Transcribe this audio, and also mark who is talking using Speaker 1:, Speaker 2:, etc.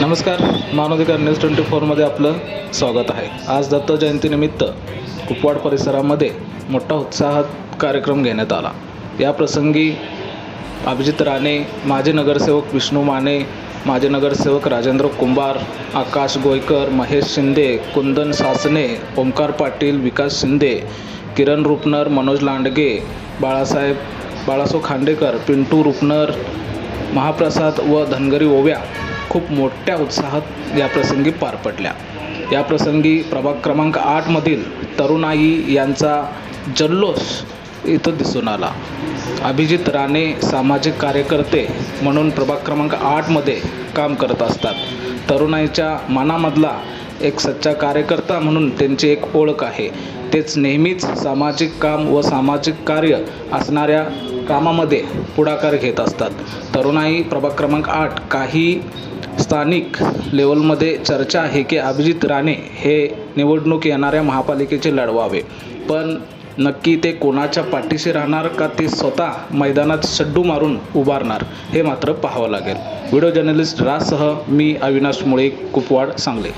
Speaker 1: नमस्कार मानवाधिकार news twenty फोरमध्ये आपलं स्वागत आहे. आज दत्त जयंतीनिमित्त कुपवाड परिसरामध्ये मोठा उत्साहात कार्यक्रम घेण्यात आला. या प्रसंगी अभिजित राणे माजी नगरसेवक विष्णू माने माजी नगरसेवक राजेंद्र कुंभार आकाश गोयकर महेश शिंदे कुंदन सासने ओंकार पाटील विकास शिंदे किरण रुपनर मनोज लांडगे बाळासाहेब बाळासो खांडेकर पिंटू रुपनर महाप्रसाद व धनगरी ओव्या खूप मोठ्या उत्साहात या प्रसंगी पार पडल्या. या प्रसंगी प्रभाग क्रमांक आठमधील तरुणाई यांचा जल्लोष इथं दिसून आला. अभिजित राणे सामाजिक कार्यकर्ते म्हणून प्रभाग क्रमांक आठमध्ये काम करत असतात. तरुणाईच्या मनामधला एक सच्चा कार्यकर्ता म्हणून त्यांची एक ओळख आहे. तेच नेहमीच सामाजिक काम व सामाजिक कार्य असणाऱ्या कामामध्ये पुढाकार घेत असतात. तरुणाई प्रभाग क्रमांक आठ काही स्थानिक लेवलमध्ये चर्चा आहे की अभिजित राणे हे निवडणूक येणाऱ्या महापालिकेचे लढवावे. पण नक्की ते कोणाच्या पाठीशी राहणार का ते स्वतः मैदानात शड्डू मारून उभारणार हे मात्र पाहावं लागेल. व्हिडिओ जर्नलिस्ट राजसह मी अविनाश मुळे कुपवाड सांगले.